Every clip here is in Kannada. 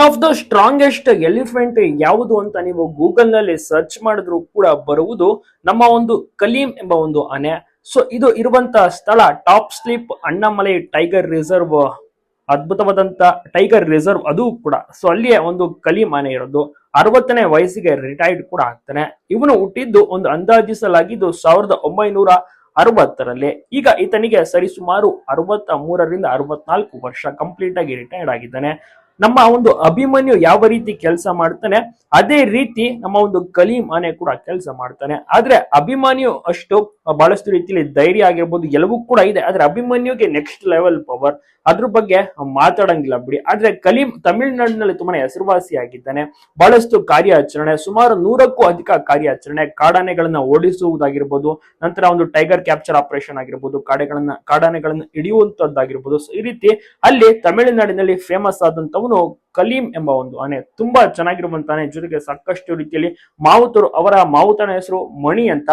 One of the strongest elephant ಯಾವುದು ಅಂತ ನೀವು ಗೂಗಲ್ನಲ್ಲಿ ಸರ್ಚ್ ಮಾಡಿದ್ರು ಕೂಡ ಬರುವುದು ನಮ್ಮ ಒಂದು ಕಲೀಂ ಎಂಬ ಒಂದು ಆನೆ. ಸೊ ಇದು ಇರುವಂತ ಸ್ಥಳ top slip Annamalai tiger reserve ಅದ್ಭುತವಾದಂತ ಟೈಗರ್ ರಿಸರ್ವ್ ಅದು ಕೂಡ. ಸೊ ಅಲ್ಲಿಯೇ ಒಂದು ಕಲೀಂ ಆನೆ ಇರೋದು. ಅರವತ್ತನೇ ವಯಸ್ಸಿಗೆ ರಿಟೈರ್ಡ್ ಕೂಡ ಆಗ್ತಾನೆ. ಇವನು ಹುಟ್ಟಿದ್ದು ಒಂದು ಅಂದಾಜಿಸಲಾಗಿದ್ದು ಸಾವಿರದ ಒಂಬೈನೂರ ಅರವತ್ತರಲ್ಲಿ. ಈಗ ಈತನಿಗೆ ಸರಿಸುಮಾರು ಅರವತ್ತ ಮೂರರಿಂದ ಅರವತ್ನಾಲ್ಕು ವರ್ಷ ಕಂಪ್ಲೀಟ್ ಆಗಿ ರಿಟೈರ್ಡ್ ಆಗಿದ್ದಾನೆ. ನಮ್ಮ ಒಂದು ಅಭಿಮನ್ಯು ಯಾವ ರೀತಿ ಕೆಲಸ ಮಾಡ್ತಾನೆ, ಅದೇ ರೀತಿ ನಮ್ಮ ಒಂದು ಕಲೀಂ ಆನೆ ಕೂಡ ಕೆಲಸ ಮಾಡ್ತಾನೆ. ಆದ್ರೆ ಅಭಿಮನ್ಯು ಅಷ್ಟು ಬಹಳಷ್ಟು ರೀತಿಯಲ್ಲಿ ಧೈರ್ಯ ಆಗಿರ್ಬೋದು, ಎಲ್ಲವೂ ಕೂಡ ಇದೆ. ಆದ್ರೆ ಅಭಿಮನ್ಯುಗೆ ನೆಕ್ಸ್ಟ್ ಲೆವೆಲ್ ಪವರ್ ಅದ್ರ ಬಗ್ಗೆ ಮಾತಾಡಂಗಿಲ್ಲ ಬಿಡಿ. ಆದ್ರೆ ಕಲಿ, ತಮಿಳುನಾಡಿನಲ್ಲಿ ತುಂಬಾನೇ ಹೆಸರುವಾಸಿ ಆಗಿದ್ದಾನೆ. ಬಹಳಷ್ಟು ಕಾರ್ಯಾಚರಣೆ, ಸುಮಾರು ನೂರಕ್ಕೂ ಅಧಿಕ ಕಾರ್ಯಾಚರಣೆ, ಕಾಡಾನೆಗಳನ್ನ ಓಡಿಸುವುದಾಗಿರ್ಬೋದು, ನಂತರ ಒಂದು ಟೈಗರ್ ಕ್ಯಾಪ್ಚರ್ ಆಪರೇಷನ್ ಆಗಿರ್ಬೋದು, ಕಾಡೆಗಳನ್ನ, ಕಾಡಾನೆಗಳನ್ನ ಹಿಡಿಯುವಂತದ್ದಾಗಿರ್ಬೋದು. ಈ ರೀತಿ ಅಲ್ಲಿ ತಮಿಳುನಾಡಿನಲ್ಲಿ ಫೇಮಸ್ ಆದಂತವನು ಕಲೀಂ ಎಂಬ ಒಂದು ಆನೆ. ತುಂಬಾ ಚೆನ್ನಾಗಿರುವಂತ ಆನೆ. ಜೊತೆಗೆ ಸಾಕಷ್ಟು ರೀತಿಯಲ್ಲಿ ಮಾವುತರು, ಅವರ ಮಾವುತನ ಹೆಸರು ಮಣಿ ಅಂತ.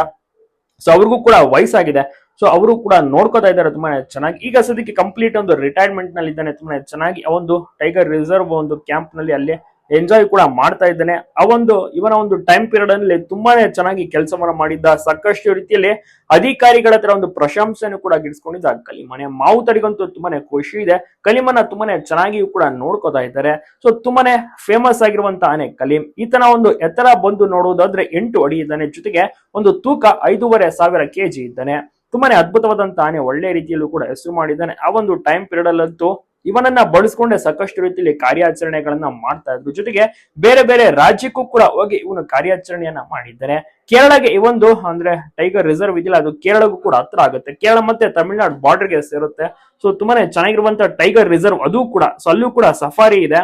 ಸೊ ಅವ್ರಿಗೂ ಕೂಡ ವಯಸ್ಸಾಗಿದೆ. ಸೊ ಅವರು ಕೂಡ ನೋಡ್ಕೋತಾ ಇದ್ದಾರೆ ತುಂಬಾ ಚೆನ್ನಾಗಿ. ಈಗ ಸದ್ಯಕ್ಕೆ ಕಂಪ್ಲೀಟ್ ಒಂದು ರಿಟೈರ್ಮೆಂಟ್ನಲ್ಲಿ ಇದ್ದಾನೆ ತುಂಬಾ ಚೆನ್ನಾಗಿ ಒಂದು ಟೈಗರ್ ರಿಸರ್ವ್ ಒಂದು ಕ್ಯಾಂಪ್ನಲ್ಲಿ ಅಲ್ಲಿ ಎಂಜಾಯ್ ಕೂಡ ಮಾಡ್ತಾ ಇದ್ದಾನೆ. ಆ ಒಂದು ಇವನ ಒಂದು ಟೈಮ್ ಪೀರಿಯಡ್ ಅಲ್ಲಿ ತುಂಬಾನೇ ಚೆನ್ನಾಗಿ ಕೆಲಸವನ್ನ ಮಾಡಿದ್ದ ಸಾಕಷ್ಟು ರೀತಿಯಲ್ಲಿ ಅಧಿಕಾರಿಗಳ ಹತ್ರ ಒಂದು ಪ್ರಶಂಸೆಯನ್ನು ಕೂಡ ಗಿಡಿಸ್ಕೊಂಡಿದ್ದ ಕಲಿಮನೆ. ಮಾವುತರಿಗಂತೂ ತುಂಬಾನೇ ಖುಷಿ ಇದೆ. ಕಲಿಮನ ತುಂಬಾನೇ ಚೆನ್ನಾಗಿಯೂ ಕೂಡ ನೋಡ್ಕೋತಾ ಇದ್ದಾರೆ. ಸೊ ತುಂಬಾನೇ ಫೇಮಸ್ ಆಗಿರುವಂತ ಆನೆ ಕಲೀಂ. ಈತನ ಒಂದು ಎತ್ತರ ಬಂದು ನೋಡುವುದಾದ್ರೆ ಎಂಟು ಅಡಿ ಇದ್ದಾನೆ. ಜೊತೆಗೆ ಒಂದು ತೂಕ ಐದೂವರೆ ಸಾವಿರ ಕೆಜಿ ಇದ್ದಾನೆ. ತುಂಬಾನೇ ಅದ್ಭುತವಾದಂತ ಆನೆ ಒಳ್ಳೆ ರೀತಿಯಲ್ಲೂ ಕೂಡ ಹೆಸರು ಮಾಡಿದ್ದಾನೆ. ಆ ಒಂದು ಟೈಮ್ ಪೀರಿಯಡ್ ಅಲ್ಲಂತೂ ಇವನನ್ನ ಬಳಸ್ಕೊಂಡೆ ಸಾಕಷ್ಟು ರೀತಿಯಲ್ಲಿ ಕಾರ್ಯಾಚರಣೆಗಳನ್ನ ಮಾಡ್ತಾ ಇದ್ರು. ಜೊತೆಗೆ ಬೇರೆ ಬೇರೆ ರಾಜ್ಯಕ್ಕೂ ಕೂಡ ಹೋಗಿ ಇವನು ಕಾರ್ಯಾಚರಣೆಯನ್ನ ಮಾಡಿದ್ದಾರೆ. ಕೇರಳಗೆ ಇವೊಂದು ಅಂದ್ರೆ ಟೈಗರ್ ರಿಸರ್ವ್ ಇದೆಯಲ್ಲ, ಅದು ಕೇರಳಗೂ ಕೂಡ ಹತ್ರ ಆಗುತ್ತೆ. ಕೇರಳ ಮತ್ತೆ ತಮಿಳುನಾಡು ಬಾರ್ಡರ್ಗೆ ಸೇರುತ್ತೆ. ಸೊ ತುಂಬಾನೇ ಚೆನ್ನಾಗಿರುವಂತ ಟೈಗರ್ ರಿಸರ್ವ್ ಅದು ಕೂಡ. ಸೊ ಅಲ್ಲೂ ಕೂಡ ಸಫಾರಿ ಇದೆ.